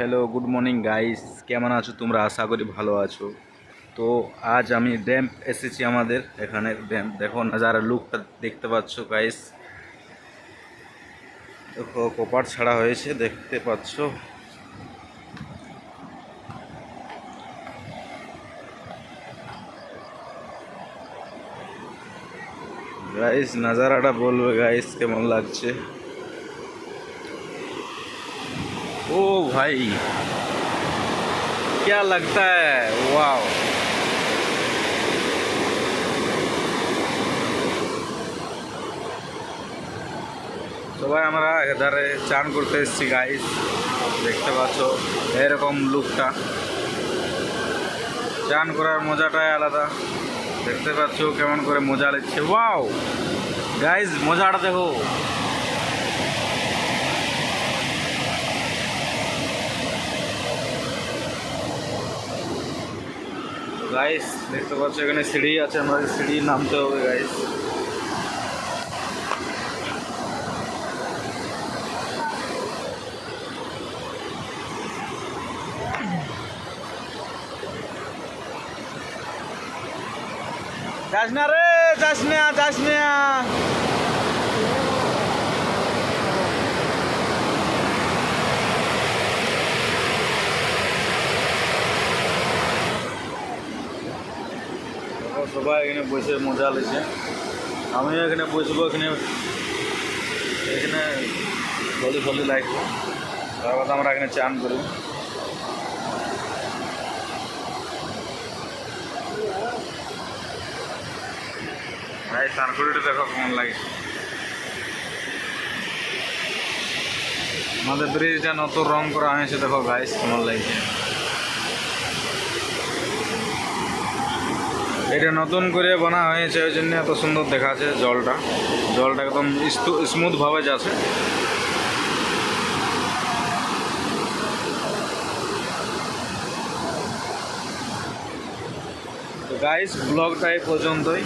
Hello good morning guys কেমন আছো তোমরা? আশা করি ভালো আছো। তো আজ আমি ড্যাম্প এসেছি আমাদের এখানে ড্যাম্প দেখো, যারা লুকটা দেখতে পাচ্ছ গাইস দেখো কপার ছাড়া হয়েছে, দেখতে পাচ্ছ। গাইস নাজারাটা বলবে গাইস কেমন লাগছে? ओ भाई क्या लगता है वाओ সবাই আমরা এধারে চান করতে এসেছি গাইস দেখতে পাচ্ছ এরকম লুকটা চান করার মজাটাই আলাদা দেখতে পাচ্ছ কেমন করে মজা নিচ্ছে ওয়াও গাইস মজাটা দেখো গাইস দেখতে পাচ্ছ, এখানে সিঁড়ি আছে আমাদের সিঁড়ি নামতে হবে গাইস যাস না রে, যাস না যাস না। সবাই এখানে বসে মজা লেছে আমিও এখানে বসবো, এখানে এখানে ফলি ফলি লাগবো। তারপর আমরা এখানে চান করব ভাই সানকুড়িটা দেখো কেমন লাগে আমাদের ব্রিজটা নতুন রং করা হয়েছে, দেখো গাইস কেমন লাগছে। এটা নতুন করে বানা হয়েছে, ওই জন্য এত সুন্দর দেখাচ্ছে জলটা। জলটা একদম স্মুথভাবে যাচ্ছে। গাইস ব্লগটা এই পর্যন্তই।